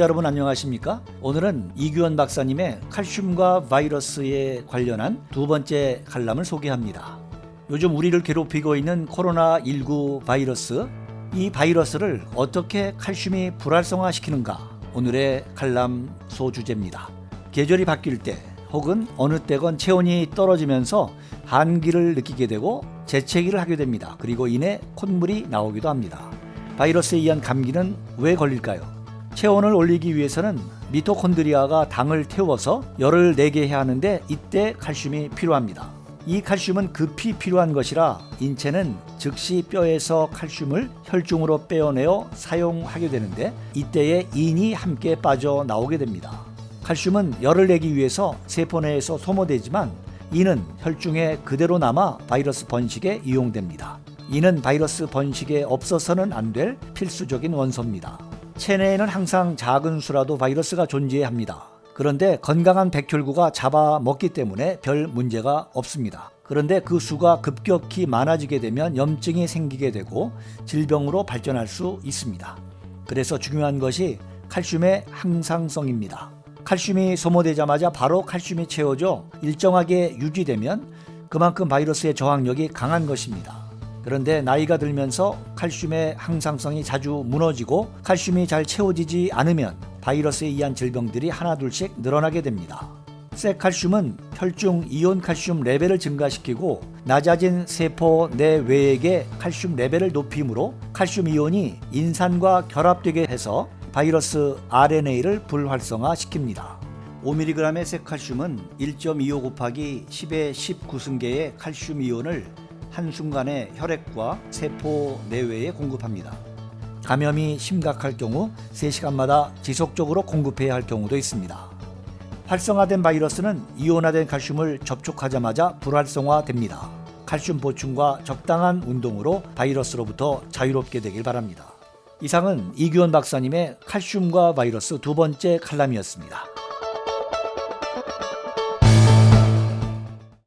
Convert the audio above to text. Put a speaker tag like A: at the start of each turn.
A: 시청자 여러분 안녕하십니까? 오늘은 이규원 박사님의 칼슘과 바이러스에 관련한 두 번째 칼럼을 소개합니다. 요즘 우리를 괴롭히고 있는 코로나19 바이러스, 이 바이러스를 어떻게 칼슘이 불활성화시키는가? 오늘의 칼럼 소주제입니다. 계절이 바뀔 때 혹은 어느 때건 체온이 떨어지면서 한기를 느끼게 되고 재채기를 하게 됩니다. 그리고 이내 콧물이 나오기도 합니다. 바이러스에 의한 감기는 왜 걸릴까요? 체온을 올리기 위해서는 미토콘드리아가 당을 태워서 열을 내게 해야 하는데 이때 칼슘이 필요합니다. 이 칼슘은 급히 필요한 것이라 인체는 즉시 뼈에서 칼슘을 혈중으로 빼어내어 사용하게 되는데 이때에 인이 함께 빠져 나오게 됩니다. 칼슘은 열을 내기 위해서 세포 내에서 소모되지만 이는 혈중에 그대로 남아 바이러스 번식에 이용됩니다. 이는 바이러스 번식에 없어서는 안 될 필수적인 원소입니다. 체내에는 항상 작은 수라도 바이러스가 존재해야 합니다. 그런데 건강한 백혈구가 잡아먹기 때문에 별 문제가 없습니다. 그런데 그 수가 급격히 많아지게 되면 염증이 생기게 되고 질병으로 발전할 수 있습니다. 그래서 중요한 것이 칼슘의 항상성입니다. 칼슘이 소모되자마자 바로 칼슘이 채워져 일정하게 유지되면 그만큼 바이러스의 저항력이 강한 것입니다. 그런데 나이가 들면서 칼슘의 항상성이 자주 무너지고 칼슘이 잘 채워지지 않으면 바이러스에 의한 질병들이 하나둘씩 늘어나게 됩니다. 쇠칼슘은 혈중 이온 칼슘 레벨을 증가시키고 낮아진 세포 내외액의 칼슘 레벨을 높이므로 칼슘 이온이 인산과 결합되게 해서 바이러스 RNA를 불활성화시킵니다. 5mg의 쇠칼슘은 1.25 곱하기 10의 19승계의 칼슘 이온을 한순간에 혈액과 세포 내외에 공급합니다. 감염이 심각할 경우 3시간마다 지속적으로 공급해야 할 경우도 있습니다. 활성화된 바이러스는 이온화된 칼슘을 접촉하자마자 불활성화됩니다. 칼슘 보충과 적당한 운동으로 바이러스로부터 자유롭게 되길 바랍니다. 이상은 이규원 박사님의 칼슘과 바이러스 두 번째 칼럼이었습니다.